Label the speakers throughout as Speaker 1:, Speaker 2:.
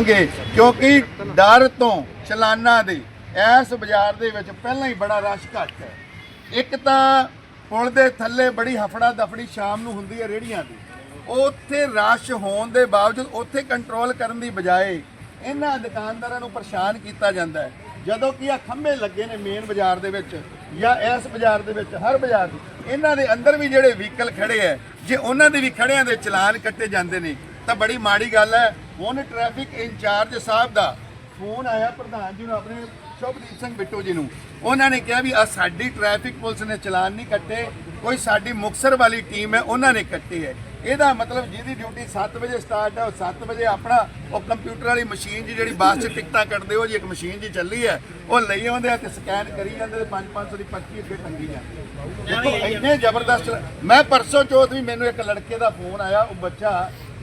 Speaker 1: ਹੋਣਗੇ ਕਿਉਂਕਿ ਡਰ ਤੋਂ ਚਲਾਨਾਂ ਦੇ ਇਸ ਬਾਜ਼ਾਰ ਦੇ ਵਿੱਚ ਪਹਿਲਾਂ ਹੀ ਬੜਾ ਰਸ਼ ਘੱਟ ਹੈ। ਇੱਕ ਤਾਂ ਪੁਲ ਦੇ ਥੱਲੇ ਬੜੀ ਹਫੜਾ ਦਫੜੀ ਸ਼ਾਮ ਨੂੰ ਹੁੰਦੀ ਹੈ ਰੇੜੀਆਂ ਦੀ। ਉੱਥੇ ਰਸ਼ ਹੋਣ ਦੇ ਬਾਵਜੂਦ ਉੱਥੇ ਕੰਟਰੋਲ ਕਰਨ ਦੀ ਬਜਾਏ ਇਹਨਾਂ ਦੁਕਾਨਦਾਰਾਂ ਨੂੰ ਪਰੇਸ਼ਾਨ ਕੀਤਾ ਜਾਂਦਾ ਹੈ। ਜਦੋਂ ਕਿ ਆ ਖੰਭੇ ਲੱਗੇ ਨੇ ਮੇਨ ਬਾਜ਼ਾਰ ਦੇ ਵਿੱਚ ਜਾਂ ਇਸ ਬਾਜ਼ਾਰ ਦੇ ਵਿੱਚ, ਹਰ ਬਾਜ਼ਾਰ ਦੇ। ਇਹਨਾਂ ਦੇ ਅੰਦਰ ਵੀ ਜਿਹੜੇ ਵਹੀਕਲ ਖੜੇ ਹੈ, ਜੇ ਉਹਨਾਂ ਦੇ ਵੀ ਖੜਿਆਂ ਦੇ ਚਲਾਨ ਕੱਟੇ ਜਾਂਦੇ ਨੇ ਤਾਂ ਬੜੀ ਮਾੜੀ ਗੱਲ ਹੈ। ਹੁਣ ਟ੍ਰੈਫਿਕ ਇੰਚਾਰਜ ਸਾਹਿਬ ਦਾ ਫੋਨ ਆਇਆ ਪ੍ਰਧਾਨ ਜੀ ਨੂੰ, ਆਪਣੇ ਸ਼ੁਭਦੀਪ ਸਿੰਘ ਬਿੱਟੂ ਜੀ ਨੂੰ। ਉਹਨਾਂ ਨੇ ਕਿਹਾ ਵੀ ਆ ਸਾਡੀ ਟ੍ਰੈਫਿਕ ਪੁਲਿਸ ਨੇ ਚਲਾਨ ਨਹੀਂ ਕੱਟੇ, ਕੋਈ ਸਾਡੀ ਮੁਕਸਰ ਵਾਲੀ ਟੀਮ ਹੈ, ਉਹਨਾਂ ਨੇ ਕੱਟੇ ਹੈ। ਇਹਦਾ ਮਤਲਬ ਜਿਹਦੀ ਡਿਊਟੀ 7 ਵਜੇ ਸਟਾਰਟ ਹੈ, ਉਹ 7 ਵਜੇ ਆਪਣਾ, ਉਹ ਕੰਪਿਊਟਰ ਵਾਲੀ ਮਸ਼ੀਨ ਜੀ ਜਿਹੜੀ ਬੱਸ 'ਚ ਟਿਕਟਾਂ ਕੱਟਦੇ ਉਹ ਜੀ ਇੱਕ ਮਸ਼ੀਨ ਜੀ ਚੱਲੀ ਹੈ, ਉਹ ਲਈ ਆਉਂਦੇ ਆ ਤੇ ਸਕੈਨ ਕਰੀ ਜਾਂਦੇ ਤੇ 5-500 ਦੀ ਪਰਚੀ ਅੱਗੇ ਟੰਗੀ ਜਾਂਦੀ ਦੇਖੋ, ਇੰਨੇ ਜ਼ਬਰਦਸਤ ਮੈਂ ਪਰਸੋਂ ਚੌਥ ਵੀ ਮੈਨੂੰ ਇੱਕ ਲੜਕੇ ਦਾ ਫੋਨ ਆਇਆ, ਉਹ ਬੱਚਾ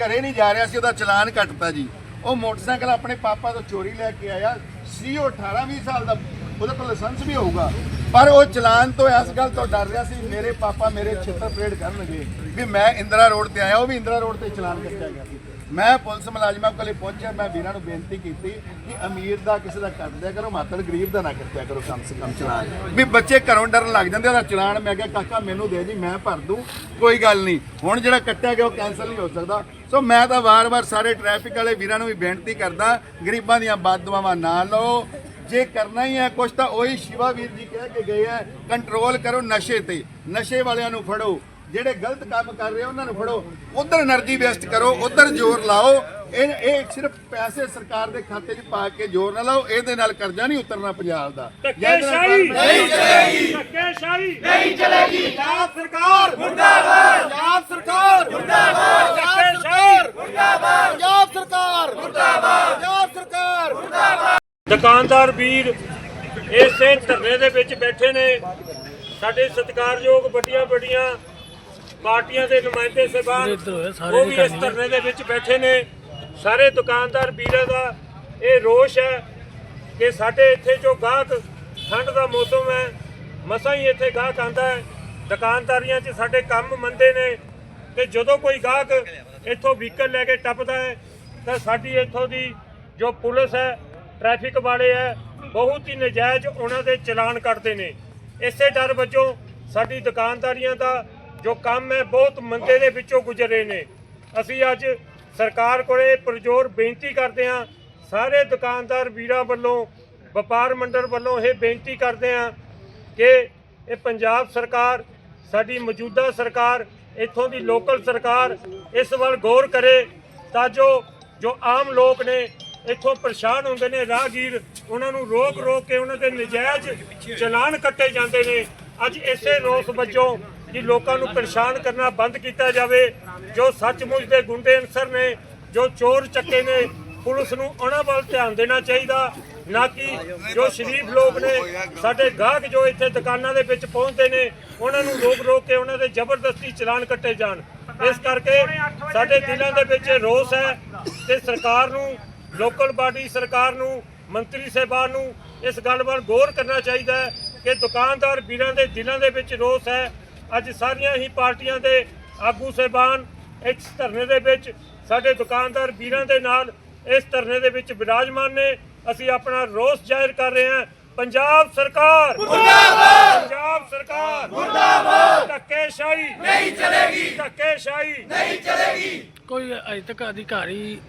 Speaker 1: ਘਰੇ ਨਹੀਂ ਜਾ ਰਿਹਾ ਸੀ, ਉਹਦਾ ਚਲਾਨ ਕੱਟਤਾ ਜੀ। ਉਹ ਮੋਟਰਸਾਈਕਲ ਆਪਣੇ ਪਾਪਾ ਤੋਂ ਚੋਰੀ ਲੈ ਕੇ ਆਇਆ, ਸੀ ਉਹ 18 20 ਸਾਲ ਦਾ ਉਹਦੇ ਕੋਲ ਲਾਇਸੈਂਸ ਵੀ ਹੋਊਗਾ। ਪਰ ਉਹ ਚਲਾਨ ਤੋਂ ਇਸ ਗੱਲ ਤੋਂ ਡਰ ਰਿਹਾ ਸੀ, ਮੇਰੇ ਪਾਪਾ ਮੇਰੇ ਛਿੱਤਰ ਪਰੇਡ ਕਰਨਗੇ ਵੀ ਮੈਂ ਇੰਦਰਾ ਰੋਡ ਤੇ ਆਇਆ, ਉਹ ਵੀ ਇੰਦਰਾ ਰੋਡ ਤੇ ਚਲਾਨ ਕੱਟਿਆ ਗਿਆ ਸੀ। ਮੈਂ ਪੁਲਿਸ ਮੁਲਾਜ਼ਮਾਂ ਕੋਲੇ ਪਹੁੰਚਿਆ, ਮੈਂ ਵੀਰਾਂ ਨੂੰ ਬੇਨਤੀ ਕੀਤੀ ਕਿ ਅਮੀਰ ਦਾ ਕਿਸੇ ਦਾ ਕੱਟ ਦਿਆ ਕਰੋ, ਮਾਤਰ ਗਰੀਬ ਦਾ ਨਾ ਕੱਟਿਆ ਕਰੋ ਕਮ ਸੇ ਕਮ ਚਲਾਨ। ਵੀ ਬੱਚੇ ਘਰੋਂ ਡਰਨ ਲੱਗ ਜਾਂਦੇ ਉਹਦਾ ਚਲਾਨ ਮੈਂ ਕਿਹਾ, ਕਾਕਾ, ਮੈਨੂੰ ਦੇ ਜੀ, ਮੈਂ ਭਰ ਦੂੰ, ਕੋਈ ਗੱਲ ਨਹੀਂ। ਹੁਣ ਜਿਹੜਾ ਕੱਟਿਆ ਗਿਆ, ਉਹ ਕੈਨਸਲ ਨਹੀਂ ਹੋ ਸਕਦਾ। ਸੋ ਮੈਂ ਤਾਂ ਵਾਰ-ਵਾਰ ਸਾਰੇ ਟ੍ਰੈਫਿਕ ਵਾਲੇ ਵੀਰਾਂ ਨੂੰ ਵੀ ਬੇਨਤੀ ਕਰਦਾ, ਗਰੀਬਾਂ ਦੀਆਂ ਬਦਦੁਆਵਾਂ ਨਾ ਲਓ। ਜੇ ਕਰਨਾ ਹੀ ਹੈ ਕੁਝ ਤਾਂ ਉਹੀ ਸ਼ਿਵਾ ਵੀਰ ਜੀ ਕਹਿ ਕੇ ਗਏ ਆ ਕੰਟਰੋਲ ਕਰੋ ਨਸ਼ੇ ਤੇ। ਨਸ਼ੇ ਵਾਲਿਆਂ ਨੂੰ ਫੜੋ। ਜਿਹੜੇ ਗਲਤ ਕੰਮ ਕਰ ਰਹੇ ਉਹਨਾਂ ਨੂੰ ਫੜੋ। ਉਧਰ એનર્ਜੀ ਵੇਸਟ ਕਰੋ ਉਧਰ ਜ਼ੋਰ ਲਾਓ। ਇਹ ਇਹ ਸਿਰਫ ਪੈਸੇ ਸਰਕਾਰ ਦੇ ਖਾਤੇ 'ਚ ਪਾ ਕੇ ਜ਼ੋਰ ਨਾ ਲਾਓ। ਇਹਦੇ ਨਾਲ ਕਰਜ਼ਾ ਨਹੀਂ ਉਤਰਨਾ ਪੰਜਾਬ ਦਾ।
Speaker 2: ਦੁਕਾਨਦਾਰ ਵੀਰ ਇਸੇ ਧਰਨੇ ਦੇ ਵਿੱਚ ਬੈਠੇ ਨੇ। ਸਾਡੇ ਸਤਿਕਾਰਯੋਗ ਵੱਡੀਆਂ ਵੱਡੀਆਂ ਪਾਰਟੀਆਂ ਦੇ ਨੁਮਾਇੰਦੇ ਸਹਿਬਾਨ ਉਹ ਵੀ ਇਸ ਧਰਨੇ ਦੇ ਵਿੱਚ ਬੈਠੇ ਨੇ। ਸਾਰੇ ਦੁਕਾਨਦਾਰ ਵੀਰਾਂ ਦਾ ਇਹ ਰੋਸ਼ ਹੈ ਕਿ ਸਾਡੇ ਇੱਥੇ ਜੋ ਗਾਹਕ ਠੰਡ ਦਾ ਮੌਸਮ ਹੈ ਮਸਾਂ ਹੀ ਇੱਥੇ ਗਾਹਕ ਆਂਦਾ ਹੈ। ਦੁਕਾਨਦਾਰੀਆਂ 'ਚ ਸਾਡੇ ਕੰਮ ਮੰਦੇ ਨੇ ਤੇ ਜਦੋਂ ਕੋਈ ਗਾਹਕ ਇੱਥੋਂ ਵਹੀਕਲ ਲੈ ਕੇ ਟੱਪਦਾ ਹੈ ਤਾਂ ਸਾਡੀ ਇੱਥੋਂ ਦੀ ਜੋ ਪੁਲਿਸ ਹੈ ਟ੍ਰੈਫਿਕ ਵਾਲੇ ਹੈ ਬਹੁਤ ਹੀ ਨਜਾਇਜ਼ ਉਹਨਾਂ ਦੇ ਚਲਾਨ ਕੱਟਦੇ ਨੇ। ਇਸੇ ਡਰ ਵਜੋਂ ਸਾਡੀ ਦੁਕਾਨਦਾਰੀਆਂ ਦਾ ਜੋ ਕੰਮ ਹੈ, ਬਹੁਤ ਮੰਦੇ ਦੇ ਵਿੱਚੋਂ ਗੁਜ਼ਰੇ ਨੇ। ਅਸੀਂ ਅੱਜ ਸਰਕਾਰ ਕੋਲੇ ਪ੍ਰਜੋਰ ਬੇਨਤੀ ਕਰਦੇ ਹਾਂ, ਸਾਰੇ ਦੁਕਾਨਦਾਰ ਵੀਰਾਂ ਵੱਲੋਂ, ਵਪਾਰ ਮੰਡਲ ਵੱਲੋਂ ਇਹ ਬੇਨਤੀ ਕਰਦੇ ਹਾਂ ਕਿ ਇਹ ਪੰਜਾਬ ਸਰਕਾਰ, ਸਾਡੀ ਮੌਜੂਦਾ ਸਰਕਾਰ, ਇੱਥੋਂ ਦੀ ਲੋਕਲ ਸਰਕਾਰ ਇਸ ਵੱਲ ਗੌਰ ਕਰੇ ਤਾਂ ਜੋ ਜੋ ਆਮ ਲੋਕ ਨੇ ਇੱਥੋਂ ਪਰੇਸ਼ਾਨ ਹੁੰਦੇ ਨੇ, ਰਾਹਗੀਰ ਉਹਨਾਂ ਨੂੰ ਰੋਕ ਰੋਕ ਕੇ ਉਹਨਾਂ ਦੇ ਨਜਾਇਜ਼ ਚਲਾਨ ਕੱਟੇ ਜਾਂਦੇ ਨੇ। ਅੱਜ ਇਸੇ ਰੋਸ ਵਜੋਂ ਕਿ ਲੋਕਾਂ ਨੂੰ ਪਰੇਸ਼ਾਨ ਕਰਨਾ ਬੰਦ ਕੀਤਾ ਜਾਵੇ, ਜੋ ਸੱਚਮੁੱਚ ਦੇ ਗੁੰਡੇ ਅਨਸਰ ਨੇ, ਜੋ ਚੋਰ ਚੱਕੇ ਨੇ, ਪੁਲਿਸ ਨੂੰ ਉਹਨਾਂ ਵੱਲ ਧਿਆਨ ਦੇਣਾ ਚਾਹੀਦਾ। ਨਾ ਕਿ ਜੋ ਸ਼ਰੀਫ ਲੋਕ ਨੇ, ਸਾਡੇ ਗਾਹਕ ਜੋ ਇੱਥੇ ਦੁਕਾਨਾਂ ਦੇ ਵਿੱਚ ਪਹੁੰਚਦੇ ਨੇ, ਉਹਨਾਂ ਨੂੰ ਰੋਕ ਰੋਕ ਕੇ ਉਹਨਾਂ ਦੇ ਜ਼ਬਰਦਸਤੀ ਚਲਾਨ ਕੱਟੇ ਜਾਣ। ਇਸ ਕਰਕੇ ਸਾਡੇ ਦਿਲਾਂ ਦੇ ਵਿੱਚ ਰੋਸ ਹੈ ਤੇ ਸਰਕਾਰ ਨੂੰ ਲੋਕਲ ਬਾਡੀ ਸਰਕਾਰ ਨੂੰ ਮੰਤਰੀ ਸਾਹਿਬਾਨ ਨੂੰ ਇਸ ਗੱਲ ਵੱਲ ਗੌਰ ਕਰਨਾ ਚਾਹੀਦਾ ਹੈ ਕਿ ਦੁਕਾਨਦਾਰ ਵੀਰਾਂ ਦੇ ਦਿਲਾਂ ਦੇ ਵਿੱਚ ਰੋਸ ਹੈ। ਅੱਜ ਸਾਰੀਆਂ ਹੀ ਪਾਰਟੀਆਂ ਦੇ ਆਗੂ ਸਾਹਿਬਾਨ ਇਸ ਧਰਨੇ ਦੇ ਵਿੱਚ ਸਾਡੇ ਦੁਕਾਨਦਾਰ ਵੀਰਾਂ ਦੇ ਨਾਲ ਇਸ ਧਰਨੇ ਦੇ ਵਿੱਚ ਵਿਰਾਜਮਾਨ ਨੇ। ਅਸੀਂ ਆਪਣਾ ਰੋਸ ਜ਼ਾਹਿਰ ਕਰ ਰਹੇ ਹਾਂ। ਪੰਜਾਬ ਸਰਕਾਰ! ਮੁਰਦਾਬਾਦ! ਪੰਜਾਬ ਸਰਕਾਰ! ਮੁਰਦਾਬਾਦ! ਧੱਕੇਸ਼ਾਹੀ! ਨਹੀਂ ਚਲੇਗੀ! ਧੱਕੇਸ਼ਾਹੀ!
Speaker 3: ਕੋਈ ਅਜੇ ਤੱਕ ਅਧਿਕਾਰੀ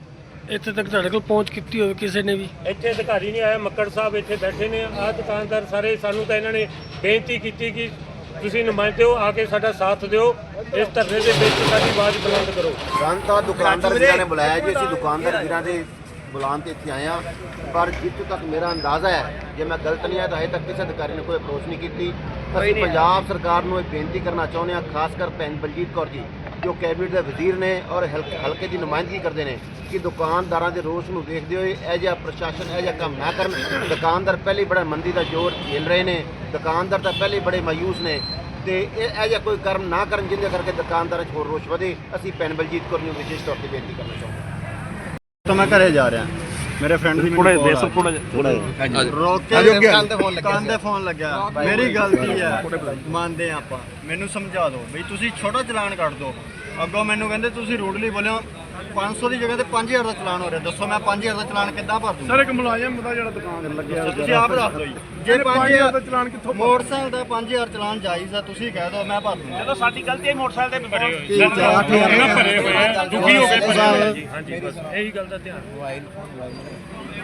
Speaker 3: ਇੱਥੇ ਤੱਕ ਤੁਹਾਡੇ ਕੋਲ ਪਹੁੰਚ ਕੀਤੀ ਹੋਵੇ ਕਿਸੇ ਨੇ ਵੀ?
Speaker 2: ਇੱਥੇ ਅਧਿਕਾਰੀ ਨਹੀਂ ਆਇਆ ਮੱਕੜ ਸਾਹਿਬ ਇੱਥੇ ਬੈਠੇ ਨੇ। ਆਹ ਦੁਕਾਨਦਾਰ ਸਾਰੇ ਸਾਨੂੰ ਤਾਂ ਇਹਨਾਂ ਨੇ ਬੇਨਤੀ ਕੀਤੀ ਕਿ ਤੁਸੀਂ ਨੁਮਾਇੰਦੇ ਹੋ ਆ ਕੇ ਸਾਡਾ ਸਾਥ ਦਿਓ। ਇਸ ਧਰਨੇ ਦੇ ਵਿੱਚ ਸਾਡੀ ਆਵਾਜ਼ ਬੁਲੰਦ ਕਰੋ।
Speaker 4: ਜਨਤਾ ਦੁਕਾਨਦਾਰ ਵੀਰਾਂ ਨੇ ਬੁਲਾਇਆ ਜੀ ਅਸੀਂ ਦੁਕਾਨਦਾਰ ਵੀਰਾਂ ਦੇ ਬੁਲਾਉਣ ਤੇ ਇੱਥੇ ਆਏ ਹਾਂ। ਪਰ ਜਿੱਥੋਂ ਤੱਕ ਮੇਰਾ ਅੰਦਾਜ਼ਾ ਹੈ ਜੇ ਮੈਂ ਗਲਤ ਨਹੀਂ ਹੈ ਤਾਂ ਹਜੇ ਤੱਕ ਕਿਸੇ ਅਧਿਕਾਰੀ ਨੇ ਕੋਈ ਅਪਰੋਚ ਨਹੀਂ ਕੀਤੀ। ਅਸੀਂ ਪੰਜਾਬ ਸਰਕਾਰ ਨੂੰ ਇਹ ਬੇਨਤੀ ਕਰਨਾ ਚਾਹੁੰਦੇ ਹਾਂ ਖਾਸ ਕਰ ਭੈਣ ਬਲਜੀਤ ਕੌਰ ਜੀ। ਜੋ ਕੈਬਨਿਟ ਦੇ ਵਜ਼ੀਰ ਨੇ ਔਰ ਹਲਕੇ ਹਲਕੇ ਦੀ ਨੁਮਾਇੰਦਗੀ ਕਰਦੇ ਨੇ ਕਿ ਦੁਕਾਨਦਾਰਾਂ ਦੇ ਰੋਸ ਨੂੰ ਦੇਖਦੇ ਹੋਏ ਇਹ ਜਿਹਾ ਪ੍ਰਸ਼ਾਸਨ, ਇਹ ਜਿਹਾ ਕੰਮ ਨਾ ਕਰਨ। ਦੁਕਾਨਦਾਰ ਪਹਿਲੇ ਬੜਾ ਮੰਦੀ ਦਾ ਜ਼ੋਰ ਝੇਲ ਰਹੇ ਨੇ। ਦੁਕਾਨਦਾਰ ਤਾਂ ਪਹਿਲੇ ਬੜੇ ਮਾਯੂਸ ਨੇ। ਤੇ ਇਹ ਇਹ ਜਿਹਾ ਕੋਈ ਕਰਮ ਨਾ ਕਰਨ ਜਿਹਦੇ ਕਰਕੇ ਦੁਕਾਨਦਾਰਾਂ 'ਚ ਹੋਰ ਰੋਸ਼ ਵਧੇ, ਅਸੀਂ ਭੈਣ ਬਲਜੀਤ ਕੌਰ ਨੂੰ ਵਿਸ਼ੇਸ਼ ਤੌਰ ਤੇ ਬੇਨਤੀ ਕਰਨਾ ਚਾਹੁੰਦੇ ਹਾਂ।
Speaker 5: ਤਾਂ ਮੈਂ ਘਰੇ ਜਾ ਰਿਹਾ। ਮੇਰੇ ਫਰੈਂਡ ਦੀ ਮੈਨੂੰ ਕਾਲ ਆ ਥੋੜਾ ਥੋੜਾ ਰੋਕ ਕੇ ਕੰਨ ਦੇ ਫੋਨ ਲੱਗਿਆ ਮੇਰੀ ਗਲਤੀ ਹੈ? ਮੰਨਦੇ ਹਾਂ ਆਪਾਂ। ਮੈਨੂੰ ਸਮਝਾ ਦਿਓ ਬਈ ਤੁਸੀਂ ਛੋਟਾ ਚਲਾਨ ਕੱਟ ਦਿਓ। ਅੱਗੋਂ ਮੈਨੂੰ ਕਹਿੰਦੇ ਤੁਸੀਂ ਰੂਡਲੀ ਬੋਲਿਓ 500 ਦੀ ਜਗ੍ਹਾ ਤੇ 5000 ਦਾ ਚਲਾਨ ਹੋ ਰਿਹਾ। ਦੱਸੋ ਮੈਂ 5000 ਦਾ ਚਲਾਨ ਕਿੱਦਾਂ ਭਰ ਦੂੰਗਾ?
Speaker 6: ਸਰ ਇੱਕ ਮੁਲਾਜ਼ਮ ਦਾ ਜਿਹੜਾ ਦੁਕਾਨ ਲੱਗਿਆ
Speaker 5: ਤੁਸੀਂ ਆਪ ਦੱਸ ਦਿਓ ਜੀ। ਜੇ
Speaker 6: ਜੇ 5000 ਦਾ
Speaker 5: 5000
Speaker 6: ਚਲਾਨ ਕਿੱਥੋਂ ਭਰ-
Speaker 5: ਮੋਟਰਸਾਈਕਲ ਦਾ 5000 ਚਲਾਨ ਜਾਇਜ਼ ਆ ਤੁਸੀਂ ਕਹਿ ਦਿਓ ਮੈਂ ਭਰ ਦੂੰਗਾ।
Speaker 2: ਜਦੋਂ ਸਾਡੀ ਗਲਤੀ ਹੈ ਮੋਟਰਸਾਈਕਲ ਤੇ ਭਰੇ ਹੋਏ ਇਹਨਾਂ ਭਰੇ ਹੋਏ ਆ। ਦੁਖੀ ਹੋ ਕੇ ਭਰੇ ਹੋਏ ਆ ਜੀ। ਹਾਂਜੀ ਬਸ ਇਹੀ ਗੱਲ ਦਾ ਧਿਆਨ।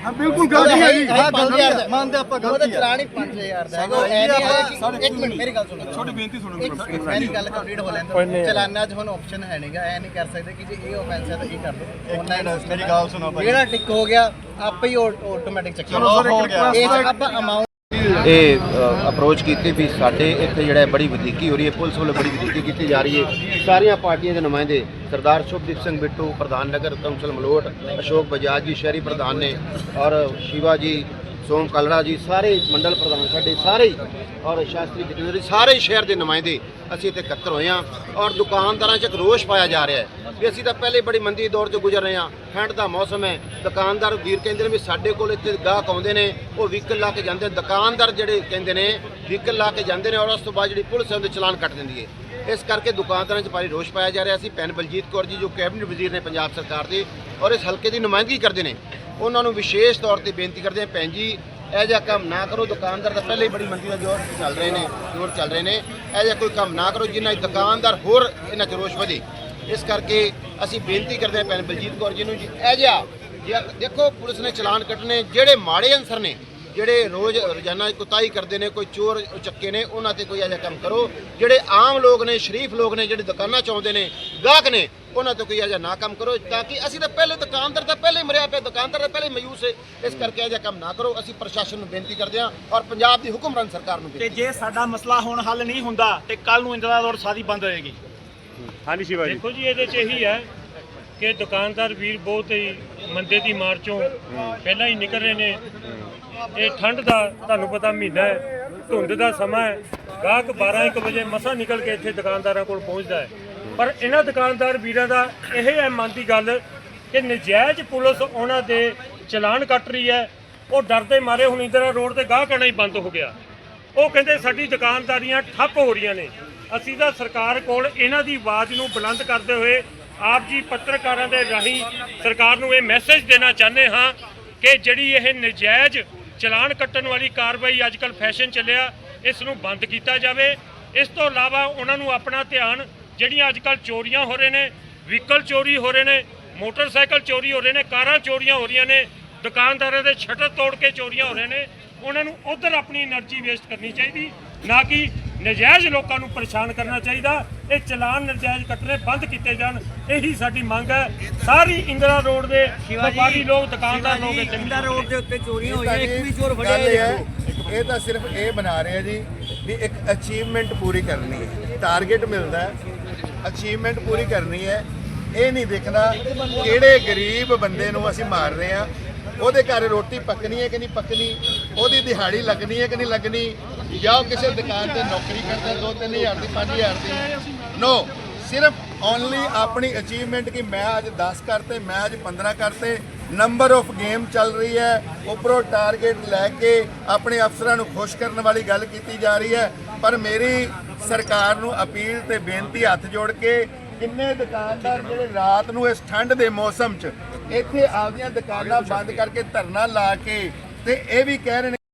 Speaker 6: ਹਾਂ ਬਿਲਕੁਲ ਗਲਤੀ ਹੈ ਜੀ।
Speaker 5: ਆਹ ਗਲਤੀ ਹੈ। ਮੰਨਦੇ ਆਪਾਂ ਗਲਤੀ ਹੈ।
Speaker 7: ਚਲਾਨ ਹੀ 5000 ਦਾ ਹੈਗਾ ਇਹ ਨਹੀਂ ਹੈ ਕਿ ਇੱਕ ਮਿੰਟ ਮੇਰੀ ਗੱਲ ਸੁਣੋ। ਛੋਟੀ ਬੇਨਤੀ ਸੁਣੋ ਮੇਰੀ ਗੱਲ ਕੰਪਲੀਟ ਹੋ ਲੈਣ ਦਿਓ। ਚਲਾਨਾਂ 'ਚ ਹੁਣ ਆਪਸ਼ਨ ਹੈ ਨਹੀਂਗਾ ਇਹ ਨਹੀਂ ਕਰ ਸਕਦੇ ਕਿ ਜੇ ਇਹ ਆਫੈਂਸ ਹੈ ਤਾਂ ਇਹ ਕਰ ਦਿਓ
Speaker 5: ਇੱਕ ਮਿੰਟ ਮੇਰੀ ਗੱਲ ਸੁਣੋ ਭਾਈ
Speaker 7: ਜਿਹੜਾ ਟਿਕ ਹੋ ਗਿਆ ਆਪੇ ਹੀ ਆਟੋਮੈਟਿਕ ਚੱਕੀ
Speaker 5: ਚਲੋ ਸਰ, ਹੋ ਗਿਆ।
Speaker 7: ਇਹ ਆਪਾਂ ਅਮਾਉਂਟ
Speaker 4: ਇਹ ਅਪਰੋਚ ਕੀਤੀ ਵੀ ਸਾਡੇ ਇੱਥੇ ਜਿਹੜਾ ਹੈ ਬੜੀ ਵਧੀਕੀ ਹੋ ਰਹੀ ਹੈ ਪੁਲਿਸ ਵੱਲੋਂ ਬੜੀ ਵਧੀਕੀ ਕੀਤੀ ਜਾ ਰਹੀ ਹੈ। ਸਾਰੀਆਂ ਪਾਰਟੀਆਂ ਦੇ ਨੁਮਾਇੰਦੇ ਸਰਦਾਰ ਸ਼ੁਭਦੀਪ ਸਿੰਘ ਬਿੱਟੂ ਪ੍ਰਧਾਨ ਨਗਰ ਕੌਂਸਲ ਮਲੋਟ ਅਸ਼ੋਕ ਬਜਾਜ ਜੀ ਸ਼ਹਿਰੀ ਪ੍ਰਧਾਨ ਨੇ ਔਰ ਸ਼ਿਵਾ ਜੀ ਸੋਮ ਕਲੜਾ ਜੀ, ਸਾਰੇ ਮੰਡਲ ਪ੍ਰਧਾਨ ਸਾਡੇ, ਸਾਰੇ ਔਰ ਸ਼ਾਸਤਰੀ ਜਤਿੰਦਰ ਸਾਰੇ ਸ਼ਹਿਰ ਦੇ ਨੁਮਾਇੰਦੇ। ਅਸੀਂ ਇੱਥੇ ਇਕੱਤਰ ਹੋਏ ਹਾਂ ਔਰ ਦੁਕਾਨਦਾਰਾਂ 'ਚ ਇੱਕ ਰੋਸ਼ ਪਾਇਆ ਜਾ ਰਿਹਾ ਹੈ ਵੀ ਅਸੀਂ ਤਾਂ ਪਹਿਲੇ ਬੜੀ ਮੰਦੀ ਦੌਰ 'ਚ ਗੁਜ਼ਰ ਰਹੇ ਹਾਂ, ਠੰਡ ਦਾ ਮੌਸਮ ਹੈ। ਦੁਕਾਨਦਾਰ ਵੀਰ ਕਹਿੰਦੇ ਨੇ ਵੀ ਸਾਡੇ ਕੋਲ ਇੱਥੇ ਗਾਹਕ ਆਉਂਦੇ ਨੇ, ਉਹ ਵਹੀਕਲ ਲਾ ਕੇ ਜਾਂਦੇ ਦੁਕਾਨਦਾਰ ਜਿਹੜੇ ਕਹਿੰਦੇ ਨੇ ਵਹੀਕਲ ਲਾ ਕੇ ਜਾਂਦੇ ਨੇ ਔਰ ਉਸ ਤੋਂ ਬਾਅਦ ਜਿਹੜੀ ਪੁਲਿਸ ਹੈ ਉਹਦੇ ਚਲਾਨ ਕੱਟ ਦਿੰਦੀ ਹੈ। ਇਸ ਕਰਕੇ ਦੁਕਾਨਦਾਰਾਂ 'ਚ ਭਾਰੀ ਰੋਸ਼ ਪਾਇਆ ਜਾ ਰਿਹਾ। ਸੀ ਭੈਣ ਬਲਜੀਤ ਕੌਰ ਜੀ, ਜੋ ਕੈਬਨਿਟ ਵਜ਼ੀਰ ਨੇ ਪੰਜਾਬ ਸਰਕਾਰ ਦੇ, ਔਰ ਇਸ ਹਲਕੇ ਦੀ ਨੁਮਾਇੰਦਗੀ ਕਰਦੇ ਨੇ ਉਹਨਾਂ ਨੂੰ ਵਿਸ਼ੇਸ਼ ਤੌਰ ਤੇ ਬੇਨਤੀ ਕਰਦੇ ਹਾਂ, ਭੈਣ ਜੀ, ਇਹ ਜਿਹਾ ਕੰਮ ਨਾ ਕਰੋ, ਦੁਕਾਨਦਾਰ ਤਾਂ ਪਹਿਲੇ ਹੀ ਬੜੀ ਮੰਦੀ ਦਾ ਜ਼ੋਰ ਚੱਲ ਰਹੇ ਨੇ, ਜ਼ੋਰ ਚੱਲ ਰਹੇ ਨੇ। ਇਹ ਜਿਹਾ ਕੋਈ ਕੰਮ ਨਾ ਕਰੋ ਜਿੰਨਾ ਦੁਕਾਨਦਾਰ ਹੋਰ ਇਹਨਾਂ 'ਚ ਰੋਸ਼ ਵਧੇ। ਇਸ ਕਰਕੇ ਅਸੀਂ ਬੇਨਤੀ ਕਰਦੇ ਹਾਂ ਭੈਣ ਬਲਜੀਤ ਕੌਰ ਜੀ ਨੂੰ ਜੀ, ਇਹ ਜਿਹਾ ਦੇਖੋ, ਪੁਲਿਸ ਨੇ ਚਲਾਨ ਕੱਟਣੇ, ਜਿਹੜੇ ਮਾੜੇ ਅਨਸਰ ਨੇ, ਜਿਹੜੇ ਰੋਜ਼ ਰੋਜ਼ਾਨਾ ਕੁਤਾਈ ਕਰਦੇ ਨੇ, ਕੋਈ ਚੋਰ ਚੱਕੇ ਨੇ, ਉਹਨਾਂ ਤੇ ਕੋਈ ਅਜਿਹਾ ਕੰਮ ਕਰੋ। ਜਿਹੜੇ ਆਮ ਲੋਕ ਨੇ, ਸ਼ਰੀਫ ਲੋਕ ਨੇ, ਜਿਹੜੇ ਦੁਕਾਨਾਂ ਚ ਆਉਂਦੇ ਨੇ, ਗਾਹਕ ਨੇ ਉਹਨਾਂ ਤੇ ਕੋਈ ਅਜਿਹਾ ਨਾ ਕੰਮ ਕਰੋ ਤਾਂ ਕਿ ਅਸੀਂ ਤਾਂ ਪਹਿਲੇ ਦੁਕਾਨਦਾਰ ਤਾਂ ਪਹਿਲੇ ਹੀ ਮਰਿਆ ਪਿਆ ਦੁਕਾਨਦਾਰ ਤਾਂ ਪਹਿਲੇ ਮਾਯੂਸ ਹੈ। ਇਸ ਕਰਕੇ ਅਜਿਹਾ ਕੰਮ ਨਾ ਕਰੋ ਅਸੀਂ ਪ੍ਰਸ਼ਾਸਨ ਨੂੰ ਬੇਨਤੀ ਕਰਦੇ ਹਾਂ ਔਰ ਪੰਜਾਬ ਦੀ ਹੁਕਮਰਾਨ ਸਰਕਾਰ ਨੂੰ
Speaker 8: ਤੇ ਜੇ ਸਾਡਾ ਮਸਲਾ ਹੁਣ ਹੱਲ ਨਹੀਂ ਹੁੰਦਾ ਤੇ ਕੱਲ ਨੂੰ ਇੰਦਰਾ ਰੋਡ ਸਾਰੀ ਬੰਦ ਹੋਏਗੀ
Speaker 2: ਹਾਂਜੀ ਸ਼ਿਵਾ ਜੀ ਦੇਖੋ ਜੀ ਇਹਦੇ 'ਚ ਇਹੀ ਹੈ ਕਿ ਦੁਕਾਨਦਾਰ ਵੀਰ ਬਹੁਤ ਹੀ ਮੰਦੇ ਦੀ ਮਾਰ ਚੋਂ ਪਹਿਲਾਂ ਹੀ ਨਿਕਲ ਰਹੇ ਨੇ। ਇਹ ਠੰਡ ਦਾ ਤੁਹਾਨੂੰ ਪਤਾ ਮਹੀਨਾ ਹੈ ਧੁੰਦ ਦਾ ਸਮਾਂ ਹੈ। ਗਾਹਕ 12 1 ਵਜੇ ਮਸਾਂ ਨਿਕਲ ਕੇ ਇੱਥੇ ਦੁਕਾਨਦਾਰਾਂ ਕੋਲ ਪਹੁੰਚਦਾ ਹੈ। ਪਰ ਇਹਨਾਂ ਦੁਕਾਨਦਾਰ ਵੀਰਾਂ ਦਾ ਇਹ ਹੈ ਮਨ ਦੀ ਗੱਲ ਕਿ ਨਜਾਇਜ਼ ਪੁਲਿਸ ਉਹਨਾਂ ਦੇ ਚਲਾਨ ਕੱਟ ਰਹੀ ਹੈ ਉਹ ਡਰਦੇ ਮਾਰੇ ਹੁਣ ਇੰਦਰਾ ਰੋਡ ਤੇ ਗਾਹਕ ਆਉਣਾ ਹੀ ਬੰਦ ਹੋ ਗਿਆ। ਉਹ ਕਹਿੰਦੇ ਸਾਡੀ ਦੁਕਾਨਦਾਰੀਆਂ ਠੱਪ ਹੋ ਰਹੀਆਂ ਨੇ। ਅਸੀਂ ਤਾਂ ਸਰਕਾਰ ਕੋਲ ਇਹਨਾਂ ਦੀ ਆਵਾਜ਼ ਨੂੰ ਬੁਲੰਦ ਕਰਦੇ ਹੋਏ ਆਪ ਜੀ ਪੱਤਰਕਾਰਾਂ ਦੇ ਰਾਹੀਂ ਸਰਕਾਰ ਨੂੰ ਇਹ ਮੈਸੇਜ ਦੇਣਾ ਚਾਹੁੰਦੇ ਹਾਂ ਕਿ ਜਿਹੜੀ ਇਹ ਨਜਾਇਜ਼ ਚਲਾਨ ਕੱਟਣ ਵਾਲੀ ਕਾਰਵਾਈ ਅੱਜਕੱਲ ਫੈਸ਼ਨ ਚੱਲਿਆ, ਇਸ ਨੂੰ ਬੰਦ ਕੀਤਾ ਜਾਵੇ। ਇਸ ਤੋਂ ਇਲਾਵਾ ਉਹਨਾਂ ਨੂੰ ਆਪਣਾ ਧਿਆਨ ਜਿਹੜੀਆਂ ਅੱਜ ਕੱਲ ਚੋਰੀਆਂ ਹੋ ਰਹੇ ਨੇ ਵਹੀਕਲ ਚੋਰੀ ਹੋ ਰਹੇ ਨੇ ਮੋਟਰਸਾਈਕਲ ਚੋਰੀ ਹੋ ਰਹੇ ਨੇ ਕਾਰਾਂ ਚੋਰੀਆਂ ਹੋ ਰਹੀਆਂ ਨੇ ਦੁਕਾਨਦਾਰਾਂ ਦੇ ਸ਼ਟਰ ਤੋੜ ਕੇ ਚੋਰੀਆਂ ਹੋ ਰਹੇ ਨੇ ਉਹਨਾਂ ਨੂੰ ਉਧਰ ਆਪਣੀ એનર્ਜੀ ਵੇਸਟ ਕਰਨੀ ਚਾਹੀਦੀ ਨਾ ਕਿ ਨਜਾਇਜ਼ ਲੋਕਾਂ ਨੂੰ ਪਰੇਸ਼ਾਨ ਕਰਨਾ ਚਾਹੀਦਾ ਇਹ ਚਲਾਨ ਨਜਾਇਜ਼ ਕੱਟਣੇ ਬੰਦ ਕੀਤੇ ਜਾਣ ਇਹੀ ਸਾਡੀ ਮੰਗ ਹੈ। ਸਾਰੀ ਇੰਦਰਾ ਰੋਡ ਦੇ ਵਪਾਰੀ ਲੋਕ ਦੁਕਾਨਦਾਰ ਲੋਕ
Speaker 8: ਇੰਦਰਾ ਰੋਡ ਦੇ ਉੱਤੇ ਚੋਰੀਆਂ ਹੋਈਆਂ ਇੱਕ ਵੀ ਚੋਰ ਫੜਿਆ ਦੇਖੋ।
Speaker 1: ਇਹ ਤਾਂ ਸਿਰਫ ਇਹ ਬਣਾ ਰਹੇ ਆ ਜੀ ਵੀ ਇੱਕ ਅਚੀਵਮੈਂਟ ਪੂਰੀ ਕਰਨੀ ਹੈ। ਟਾਰਗੇਟ ਮਿਲਦਾ ਹੈ ਅਚੀਵਮੈਂਟ ਪੂਰੀ ਕਰਨੀ ਹੈ। ਇਹ ਨਹੀਂ ਦੇਖਣਾ ਕਿਹੜੇ ਗਰੀਬ ਬੰਦੇ ਨੂੰ ਅਸੀਂ ਮਾਰ ਰਹੇ ਆ ਉਹਦੇ ਘਰ ਰੋਟੀ ਪੱਕਣੀ ਹੈ ਕਿ ਨਹੀਂ ਪੱਕਣੀ? ਉਹਦੀ ਦਿਹਾੜੀ ਲੱਗਣੀ ਹੈ ਕਿ ਨਹੀਂ ਲੱਗਣੀ? ਜਾਂ ਉਹ ਕਿਸੇ ਦੁਕਾਨ ਤੇ ਨੌਕਰੀ ਕਰਦਾ 2-3000 ਦੀ 5000 ਦੀ? ਨੋ ਸਿਰਫ ਓਨਲੀ ਆਪਣੀ ਅਚੀਵਮੈਂਟ ਕਿ ਮੈਂ ਅੱਜ 10 ਕਰਤੇ, ਮੈਂ ਅੱਜ 15 ਕਰਤੇ। ਨੰਬਰ ਆਫ ਗੇਮ ਚੱਲ ਰਹੀ ਹੈ। ਉੱਪਰੋਂ ਟਾਰਗੇਟ ਲੈ ਕੇ ਆਪਣੇ ਅਫਸਰਾਂ ਨੂੰ ਖੁਸ਼ ਕਰਨ ਵਾਲੀ ਗੱਲ ਕੀਤੀ ਜਾ ਰਹੀ ਹੈ। ਪਰ ਮੇਰੀ ਸਰਕਾਰ ਨੂੰ ਅਪੀਲ ਤੇ ਬੇਨਤੀ ਹੱਥ ਜੋੜ ਕੇ ਕਿੰਨੇ ਦੁਕਾਨਦਾਰ ਜਿਹੜੇ ਰਾਤ ਨੂੰ ਇਸ ਠੰਡ ਦੇ ਮੌਸਮ 'ਚ ਇੱਥੇ ਆਪਦੀਆਂ ਦੁਕਾਨਾਂ ਬੰਦ ਕਰਕੇ ਧਰਨਾ ਲਾ ਕੇ ਤੇ ਇਹ ਵੀ ਕਹਿ ਰਹੇ ਨੇ